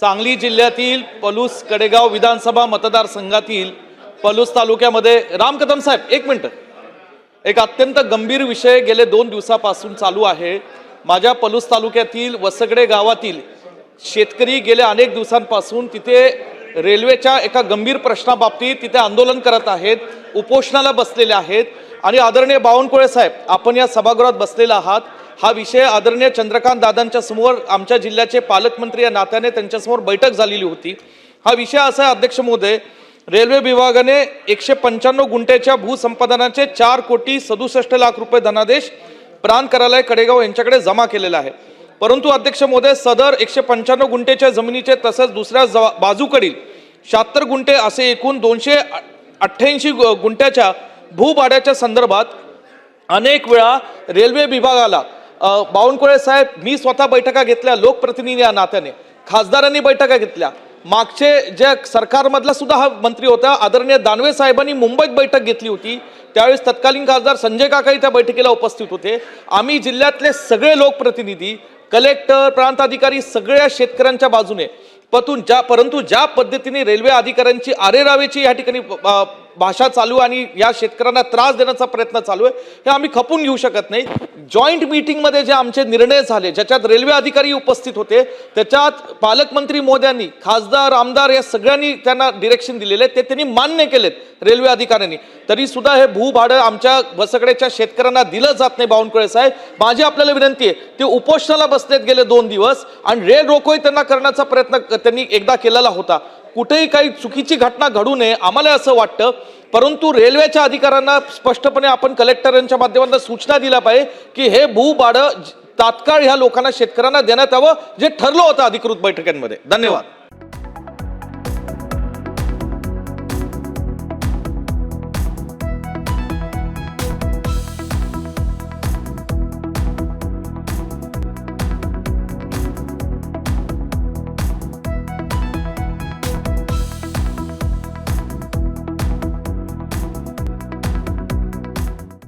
सांगली जिल्ह्यातील पलूस कडेगाव विधानसभा मतदारसंघातील पलूस तालुक्यामध्ये राम कदम साहेब एक मिनटं. एक अत्यंत गंभीर विषय गेले दोन दिवसापासून चालू आहे. माझ्या पलूस तालुक्यातील वसगडे गावातील शेतकरी गेल्या अनेक दिवसांपासून तिथे रेल्वेच्या एका गंभीर प्रश्नाबाबतीत तिथे आंदोलन करत आहेत उपोषणाला बसलेले आहेत. आणि आदरणीय बावनकुळे साहेब आपण या सभागृहात बसलेला आहात. हा विषय आदरणीय चंद्रकांत दादांच्या समोर आमच्या जिल्ह्याचे पालकमंत्री या नात्याने त्यांच्यासमोर बैठक झालेली होती. हा विषय असा आहे अध्यक्ष महोदय रेल्वे विभागाने एकशे पंच्याण्णव गुंठ्याच्या भूसंपादनाचे चार कोटी सदुसष्ट लाख रुपये धनादेश प्राण कार्यालय कडेगाव यांच्याकडे जमा केलेला आहे. परंतु अध्यक्ष महोदय सदर एकशे पंच्याण्णव गुंठेच्या जमिनीचे तसंच दुसऱ्या बाजूकडील शहात्तर गुंठे असे एकूण दोनशे अठ्ठ्याऐंशी गुंठ्याच्या भूभाड्याच्या संदर्भात अनेक वेळा रेल्वे विभागाला बावनकुळे साहेब मी स्वतः बैठका घेतल्या लोकप्रतिनिधी या नात्याने. खासदारांनी बैठका घेतल्या. मागचे ज्या सरकारमधला सुद्धा हा मंत्री होता आदरणीय दानवे साहेबांनी मुंबईत बैठक घेतली होती. त्यावेळेस तत्कालीन खासदार संजय काकाही त्या बैठकीला उपस्थित होते. आम्ही जिल्ह्यातले सगळे लोकप्रतिनिधी कलेक्टर प्रांताधिकारी सगळ्या शेतकऱ्यांच्या बाजूने. पतून ज्या परंतु ज्या पद्धतीने रेल्वे अधिकाऱ्यांची आरेरावेची या ठिकाणी भाषा चालू आणि या शेतकऱ्यांना त्रास देण्याचा प्रयत्न चालू आहे हे आम्ही खपून घेऊ शकत नाही. जॉईंट मीटिंगमध्ये जे आमचे निर्णय झाले ज्याच्यात रेल्वे अधिकारी उपस्थित होते त्याच्यात पालकमंत्री मोद्यांनी खासदार आमदार या सगळ्यांनी त्यांना डिरेक्शन दिलेले ते त्यांनी मान्य केलेत रेल्वे अधिकाऱ्यांनी. तरी सुद्धा हे भूभाडं आमच्या बसकड्याच्या शेतकऱ्यांना दिलं जात नाही बावनकुळे साहेब. माझी आपल्याला विनंती आहे ते उपोषणाला बसलेत गेले दोन दिवस आणि रेल रोकोही त्यांना करण्याचा प्रयत्न त्यांनी एकदा केलेला होता. कुठेही काही चुकीची घटना घडू नये आम्हाला असं वाटतं. परंतु रेल्वेच्या अधिकाऱ्यांना स्पष्टपणे आपण कलेक्टरांच्या माध्यमातून सूचना दिल्या पाहिजे की हे भूभाडं तात्काळ ह्या लोकांना शेतकऱ्यांना देण्यात यावं जे ठरलं होतं अधिकृत बैठकांमध्ये. धन्यवाद.